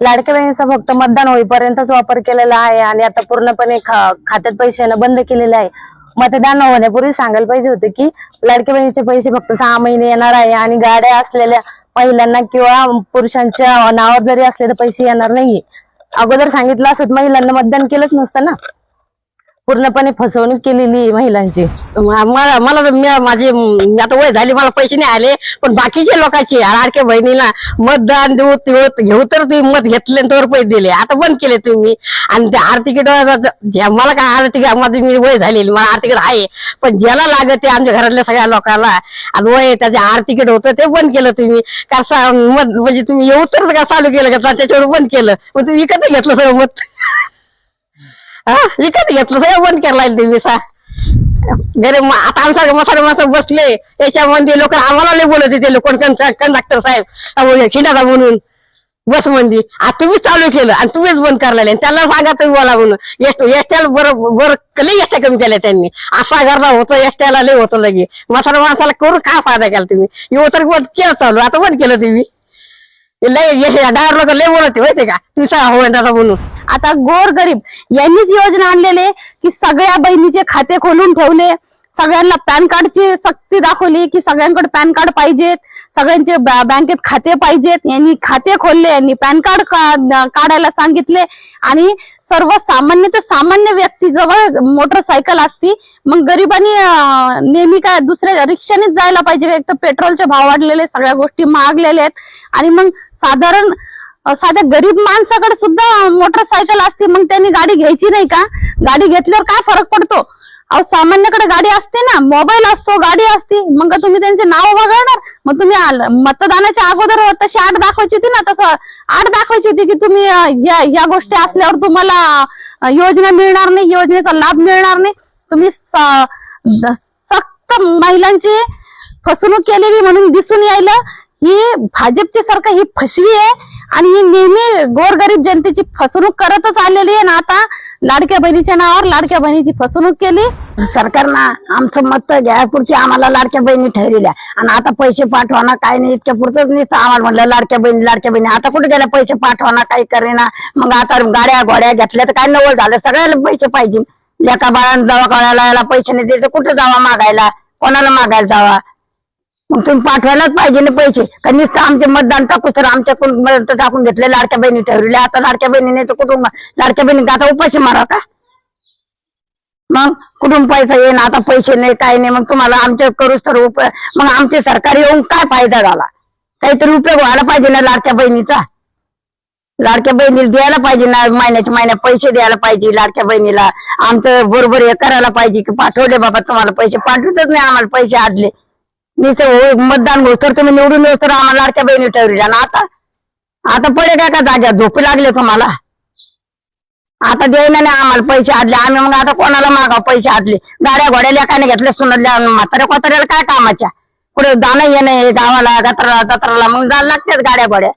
लाडक्या बहिणीचा फक्त मतदान होईपर्यंतच वापर केलेला आहे आणि आता पूर्णपणे खात्यात पैसे येणं बंद केलेले आहे. मतदान होण्यापूर्वी सांगायला पाहिजे होते की लाडक्या बहिणीचे पैसे फक्त सहा महिने येणार आहे आणि गाड्या असलेल्या महिलांना किंवा पुरुषांच्या नावावर जरी असले तर पैसे येणार नाहीये. अगोदर सांगितलं असत महिलांना मतदान केलंच नसतं ना. पूर्णपणे फसवणूक केलेली आहे महिलांची. मला मला तर मी- माझे आता वय झाली मला पैसे नाही आले पण बाकीचे लोकांचे लाडक्या बहिणीला मतदान देऊ देऊ घेऊ तर तुम्ही मत घेतले तर पैसे दिले. आता बंद केले तुम्ही. आणि ते आर्थिक मला काय आर्थिक माझी मी वय झालेली मला आर्थिक आहे. पण ज्याला लागत ते आमच्या घरातल्या सगळ्या लोकांना आणि वय त्याचे आर्थिक होतं ते बंद केलं तुम्ही. कसं मत म्हणजे तुम्ही येऊ तर का चालू केलं का? त्याच्यावर बंद केलं. मग तुम्ही विकत घेतलं सगळं मत. हा विकत घेतलं सगळं बंद केला तुम्ही सा गरीब मा- आता आमच्या मसाडे माणसं बसले याच्यामध्ये लोक आम्हाला लय बोलत होते लोक कंडक्टर साहेब अहो, खिंडाचा म्हणून बसमध्ये आता तुम्हीच चालू केलं आणि तुम्हीच बंद करलेले त्याला सांगा तुम्ही बोला म्हणून. एस एसट्याला बरं बरं लई एसट्या कमी केल्या त्यांनी. असा गरजा होतो एसट्याला लई होतं लगे. मसाला माणसाला करून का फायदा केला तुम्ही? येऊ तर बंद केलं चालू आता बंद केलं तुम्ही. लय डायर लोक लय बोलत होते का? तुमचा होय म्हणून. आता गोर गरीब यांनीच योजना आणलेले की सगळ्या बहिणीचे खाते खोलून ठेवले सगळ्यांना पॅन कार्डची सक्ती दाखवली की सगळ्यांकडे पॅन कार्ड पाहिजेत सगळ्यांचे बॅ- बँकेत खाते पाहिजेत. यांनी खाते खोलले यांनी पॅन कार्ड का- काढायला सांगितले आणि सर्वसामान्य ते सामान्य व्यक्ती जवळ मोटरसायकल असती मग गरिबांनी नेहमी काय दुसऱ्या रिक्षानेच जायला पाहिजे. एक तर पेट्रोलचे भाव वाढलेले सगळ्या गोष्टी महागलेल्या आहेत आणि मग साधारण साध्या गरीब माणसाकडे सुद्धा मोटरसायकल असते मग त्यांनी गाडी घ्यायची नाही का? गाडी घेतल्यावर काय फरक पडतो? अहो सामान्याकडे गाडी असते ना मोबाईल असतो गाडी असते. मग तुम्ही त्यांचे नाव बघणार मग तुम्ही आल- मतदानाच्या अगोदर तशी आठ दाखवायची होती ना तसं आठ दाखवायची होती की तुम्ही या या गोष्टी असल्यावर तुम्हाला योजना मिळणार नाही योजनेचा लाभ मिळणार नाही. तुम्ही स- द- सक्त महिलांची फसवणूक केलेली म्हणून दिसून यायला ही भाजपची सरकार ही फसवी आहे आणि ही नेहमी गोरगरीब जनतेची फसवणूक करतच आलेली आहे ना आता. लाडक्या बहिणीच्या नावावर लाडक्या बहिणीची फसवणूक केली. सरकारनं आमचं मत घ्यायपुरती आम्हाला लाडक्या बहिणी ठरविल्या. आणि आता पैसे पाठवाना काय नाही इतक्या पुरतच नाही आम्हाला म्हटलं लाडक्या बहिणी लाडक्या बहिणी. आता कुठे गेल्या पैसे पाठवाना काही करेना. मग आता गाड्या घोड्या घेतल्या तर काय नवल झालं? सगळ्याला पैसे पाहिजे. लेका बाळांना दवाखान्याला पैसे नाही दिले तर कुठे जावा मागायला? कोणाला मागायला जावा? मग तुम्ही पाठवायलाच पाहिजे ना पैसे. का नुसतं आमचे मतदान टाकू तर आमच्याकडून मत टाकून घेतले. लाडक्या बहिणी ठरवले आता लाडक्या बहिणीने तर कुठून लाडक्या बहिणी आता उपाशी मारा का? मग कुठून पैसा येईन? आता पैसे नाही काय नाही. मग तुम्हाला आमच्या करूच तर मग आमचे सरकार येऊन काय फायदा झाला? काहीतरी उपयोग व्हायला पाहिजे ना लाडक्या बहिणीचा. लाडक्या बहिणीला द्यायला पाहिजे ना महिन्याच्या महिन्यात पैसे द्यायला पाहिजे लाडक्या बहिणीला. आमचं बरोबर हे करायला पाहिजे की पाठवले बाबा तुम्हाला पैसे. पाठवतच नाही आम्हाला पैसे आदले. नुसतं हो मतदान होत तर तुम्ही निवडून येऊ तर आम्हाला लाडक्या बहिणी ठेवली ना. आता आता पडे काय का जाग्या झोपी लागले तुम्हाला? आता देईना नाही आम्हाला पैसे आदले. आम्ही मग आता कोणाला मागाव पैसे आदले? गाड्या घोड्या लेखाने घेतल्या सुनातल्या म्हाताऱ्या कोताऱ्याला काय कामाच्या? कुठे जाणं येणं गावाला गत्राला जत्राला मग जायला लागतात गाड्या घोड्या.